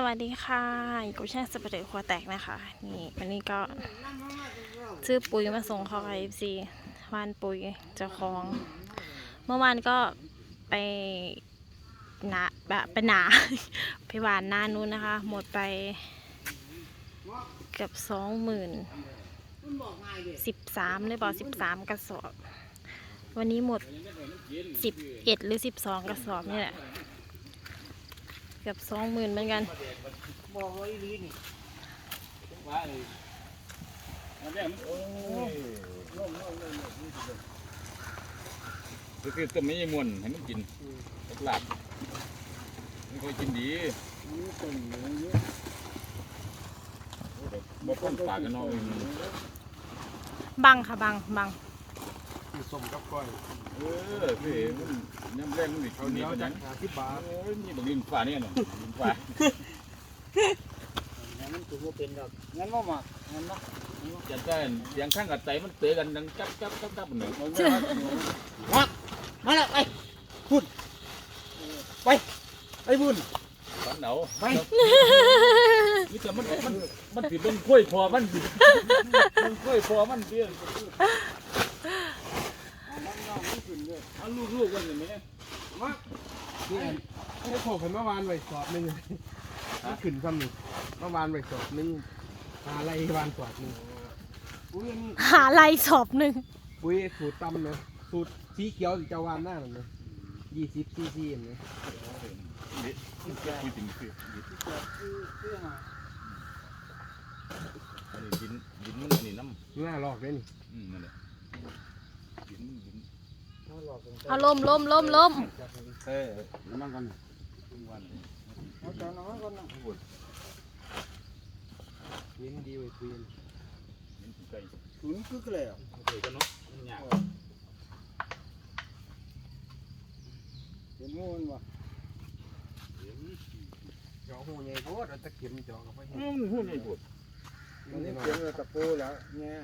สวัสดีค่ะอยู่กับช่างสเปรย์ครัวแตกนะคะ นี่วันนี้ก็ซื้อปุ๋ยมาส่งเขาไอซีวานปุ๋ยเจ้าของ เมื่อวานก็ไปหนาแบบไปหนาไปหวานหน้านู้นนะคะ หมดไปเกือบสองหมื่นสิบสามหรือเปล่าสิบสามกระสอบ วันนี้หมดสิบเอ็ดหรือสิบสองกระสอบนี่แหละ กือบสองหมื่นเหมือนกันบอกไว้ดีนี่ว่าเลยอันนี้มันโอ้ยก็คือต้มไม่ยมวนให้มันกินกับลาบมันก็กินดีนี่ต้นเนื้อเยอะบ่พ้นปากกันเนาะบังค่ะบังบัง คือสมกับก้อยเออพี่มันน้ำแรงมันดิเอากินเหนีดียวปานจันั้กนหาที่บาทโอ้ยมีบักลินฟ้าเนี่ยเนาะลินฟ้างั้นมันถือว่าเป็นดอกงั้นว่าหมักงั้นเนาะจัดได้เสียงข้างกับไตมันเตะกันดังจับจับจับจับหนึ่งมันไม่ว่าวัดมาแล้วไปพุ่นไปไปบุญฝันเหนาไปนี่แต่มันมันมันผิดมันกล้วยพอมันผิดมันกล้วยพอมันเบี้ยมันน้ องมันขึ้นเลยเอาลูกๆกันอย่างนี้มานี่ให้โผล่ขึ้นเมื่อวานไว้สอบหนึ่งมันขึ้นซ้ำหนึ่งเมื่อวานไว้สอบหนึ่งหาอะไรวานสอบหนึ่งอุ้ยอันนี้หาลายสอบหนึ่งปุ้ยสูตรตำเลยสูตรสีเขียวจะวานหน้าหน่อยยี่สิบซีซีเห็นไหมคุยถึงคืออันนี้ดินดินมันอันนี้น้ำหน้าหลอกเลยนี่อืมนั่นแหละดินดิน เอาลมลมลมลมเต้น้ำมันกันวันเอาจานน้อยก่อนนะเย็นดีไว้คุยมันไก่ศูนย์คือเลยอะเก๋กันเนาะมันยากเห็นงูมันวะเห็นจอหูใหญ่โพดเอาตะเข็มจอเข้าไปอืมหุ่นใหญ่ปวดมันนี่เข็มกับตะปูแล้วเนี่ย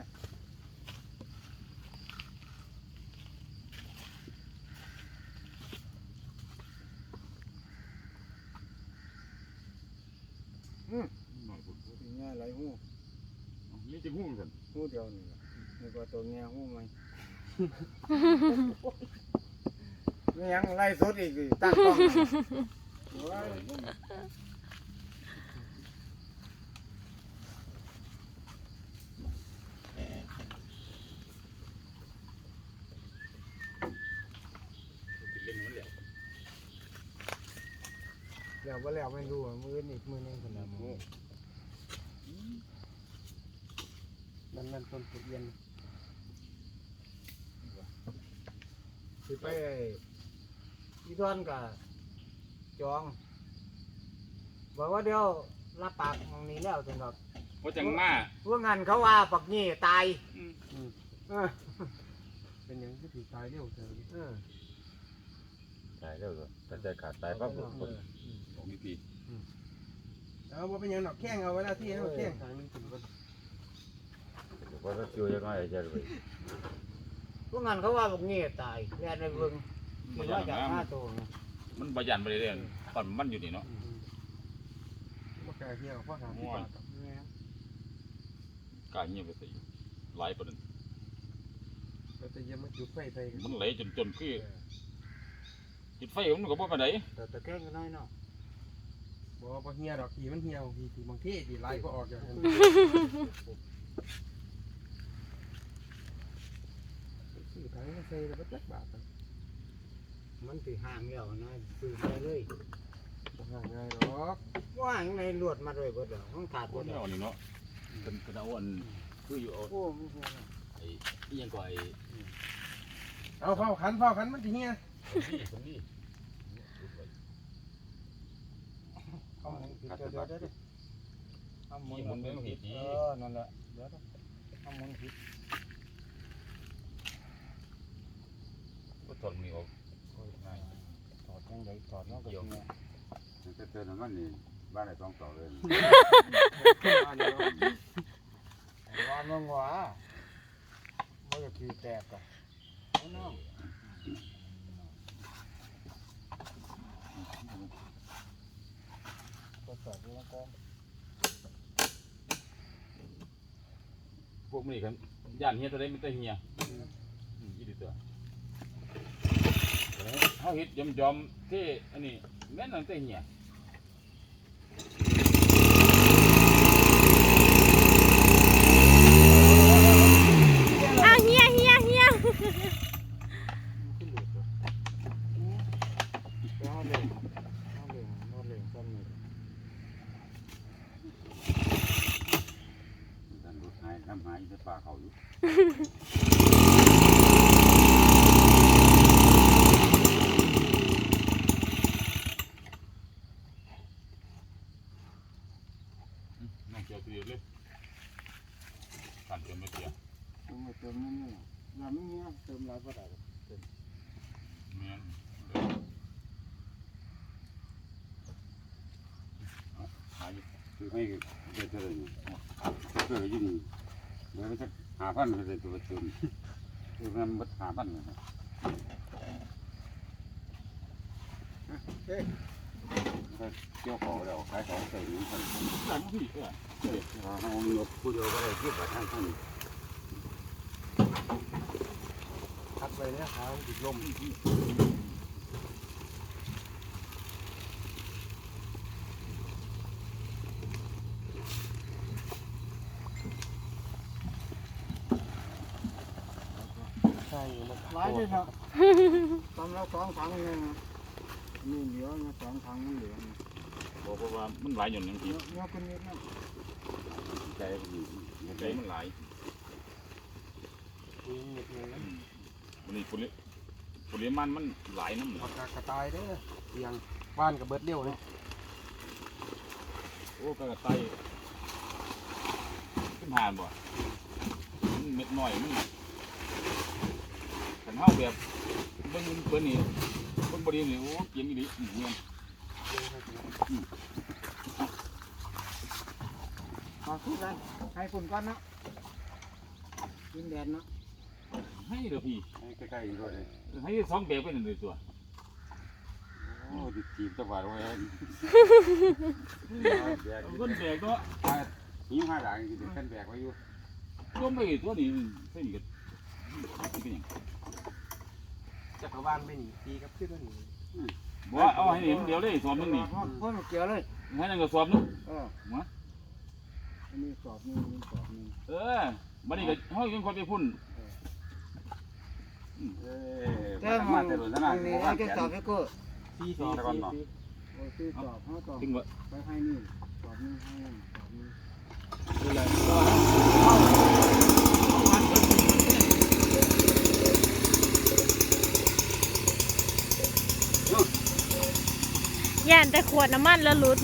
ง่ายไรหูนี่จะหุ่นกันหูเดียวนี่นี่ก็ตัวเงี้ยหูไหมนี่ยังไล่สดอีกตั้งกล้อง เล่นมันแหละ แล้วว่าแล้วไม่รู้อะมือนี่มือนึงคนละมือนั่นนั่นต้นตะเอียนสิไปอีดอนกับจอง บอกว่าเดี๋ยวรับปากมองนี้แล้วจังดอกเพราะจังมาพวกงานเขาว่าปักนี่ตายอืมเออเป็นอย่างที่ถือตายเร็วเกินเออตายแล้วเหรอแต่ใจขาดตายปั๊บเออคน ของพี่พี่เอาว่าเป็นอย่างดอกแข้งเอาไว้แล้วที่ให้แข้งทางนึงถึงก็เพราะถ้าคิวยังไงจะไปพวกงานเขาว่าปักนี่ตายแล่นในเบิ่งมัมันนยัว่านจากห้าตัวไงมันบยันไปเลยเรื่องก่อนมันอยู่นี่เนาะบ่กล้าเที่ยวเพราะหาที่บาทดอกแม่นกล้าเงียบไปสิไหลายประเด็นเราจะยังมาจุดไฟไปกันมันไหลจนจนคือจุดไฟมันก็บ่ปานใดแต่ตะแกรงก็น้อยเนาะ บ่บ่เหี่ยดอกทีมันเหี่ยวทีทีบางทีทีไหลก็ออกจากกันซื้อถังมาใส่แล้วบ่จักบาทอะมันสิห่างแล้วนะซื้อไปเลยบ่หาง่ายหรอกว่าห่างในลวดมาด้วยเบิดแล้วมันขาดคเบินดแล้วเอานี่เนาะเป็นเป็นเอาอันคืออยู่เอาโอ้ไม่ใช่นะไอ้อีหยังก็ไอ้เอาเฝ้าขันเฝ้าขันมันสิเหี่ย คนนี้เอาหมุน ผิดเดี๋ยวเดี๋ยวเดี๋ยวเอาหมุนมันเป็นผิดเออ นั่นแหละเดี๋ยวเอาหมุนผิดก็ทนมีออกง่าย ถอดจังไดถอดเนาะก็สิเนี่ยจะเตือนมันนี่บ้านไหนต้องต่อเลยว่ามึงว่าบ่อยากขี้แตกอะเอาน้องก็ สอบลงกอง พ วกมันนี่กันย่านเฮียตัวใดมันแตะเฮียอืมอีดีตัวเขาเฮ็ดยอมๆที่อันนี้แม่นตั้งต่เฮีย อ้าวเฮียเฮียเฮีย ขึ้นหลุดเลยเอาเล่งเอาเล่งเอาเล่งซ้ำนี่ ดันรถหายน้ำหายในป่าเขาอยู่ น้องเกี่ยวตัวเดียวเลยสั่นจนไม่เกี่ยว เติมเติมนิดนึงอย่าไม่เงี้ยเติมหลายก็ได้ แม่นหายคือให้เด็ดเลยนี่เพื่อยิ่งเดี๋ยวจะหาพันเลยตัวจุนคือมันมัดหาพันเลยนะเฮ้ยถ้าเกี่ยวของแล้วขายของใส่นี้พันสั่นพี่เออเราเอายกผู้เดียวก็ได้ที่บัตรทางท่านพัดไปเนี่ยขาติดลม ใช่มัน หลายเลยครับตำแล้วสองถังเนี่ยนะนี่เหลือนะสองถังมันเหลือนะบอกว่ามันหลายหย่อนอย่างที่เนื้อเนื้อคนนี้นะใจดีใจมันหลายมีเม็ดเงินมันนี่ปริปริมาณมันหลายน้ำหนัปากกกากระต่ายเด้อเตียงบ้านกับเบิดเร็วเลยโอ้กระต่ายขึ้นหานบ่มันเม็ดน้อยมันขัน เฮาแบบเบิ่งเปิ้นนี่เบิ่งบ่ดีนี่โอ้เกียมอีหลีอื้อเนี่ยขอสู้กันให้ฝุ่นก่อนเนาะกินแดดเนาะให้เด้อพี่ใกล้ๆอีก็เลยให้สองแบบไปหนั่นเลยตัวโอ้ดิจีบตะวันไว้แบกเพิ่นแบกเนาะหิ้วห้าหลังเป็นแบกไว้อยู่รวมไปตัวนี้ใส่นี่ก็เป็นยัง จักรวาลไม่หนีตีกับขึ้นแล้วหนีบ่เอาให้นี่มันเดียวเลยสอบหนึงนี่พ่อพ่อเกี่ยวเลยให้นั่นก็สอบหนึงเออหัวอันนี้สอบนี่นี่สอบนี่เออบัดนี้ก็เฮายังคนไปพุ่นเอ้ยแต่มาห้องแต่หลุดห้นะองนี้ไอ้จะสอบให้กูตีสองตะวันเนาะโอ้ยสอบเขาสอบถึงว่าไปให้นี่สอบนี่ให้นั่นสอบนี่ดูแลก็เฮาเฮามันเพิ่น ย่าน แต่ขวดน้ำมันแล้วหลุด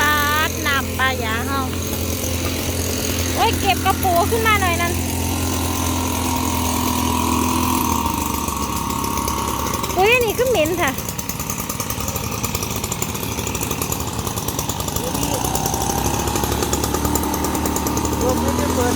ปาดน้ำปลายาเฮาโอ้ ยเก็บกระปูขึ้นมาหน่อยนั้นอุ้ยนี่ก็เหม็นค่ะรวมไม่ได้เปิด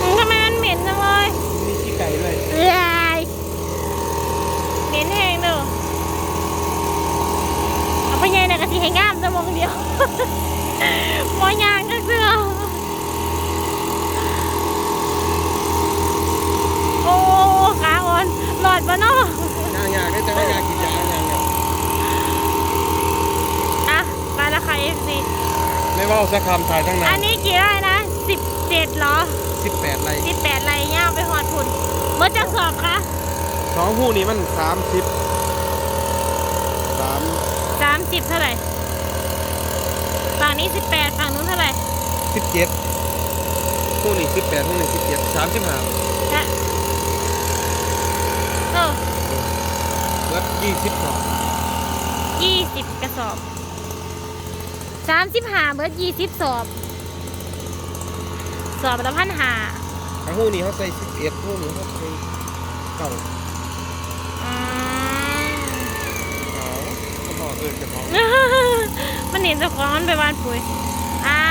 อืมทำไมมันเหม็นจังเลย มีขี้ไก่ด้วย เอ้ยเหม็นแห้งเด้อเอาไปยัยน่ะกะสิให้งามจะมองเดียว มอยางก็เสือโอ้ขาอ่อนหลอ ดปะเนาะย่างยากได้จะให้ยากินยาย่างยากอะมาแล้วค่ะ FC ไม่ว่าสักคำถ่ายตั้งนาอันนนี้กี่ไร่นะสิบเจ็ดเหรอ สิบแปดไรสิบแปดไร่ย่างไปหอดพุ่นเมื่อจะสอบคะสองคู่นี้มันสามสิบสามสามสิบเท่าไหร่ฝั่งนี้สิบแปดฝั่งนู้นเท่าไหร่สิบเจ็ดคู่นี้สิบแปดคู่นี้สิบเจ็ดสามสิบห้าฮะ เออเบิดยี่สิบสองยี่สิบกระสอบสามสิบห้าเบิร์ดยี่สิบสอบ สอบละพันหาทั้งคู่นี้เขาใส่สิบเอ็ดคู่นี้เขาใส่เก้าอืมเอาก็บอกเออจะบอกมันเห็นเจ้าของมันไปวานปุ๋ยอ้า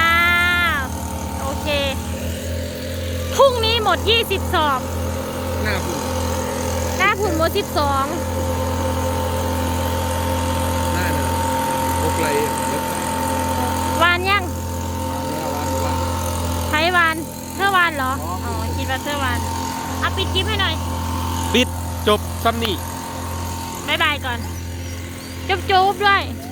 วโอเคพรุ่งนี้หมด20สอบ หน้าคุณ หน้าผุนหมดหน้าน่ะพวกไรเบิด12วานยังแล้ววันวันไทยวานเธอวานเหรอ อ๋อ คิดว่าเธอวานเอาปิดคลิปให้หน่อย ปิดจบซ้ำนี่บ๊ายบายก่อน จุ๊บๆด้วยส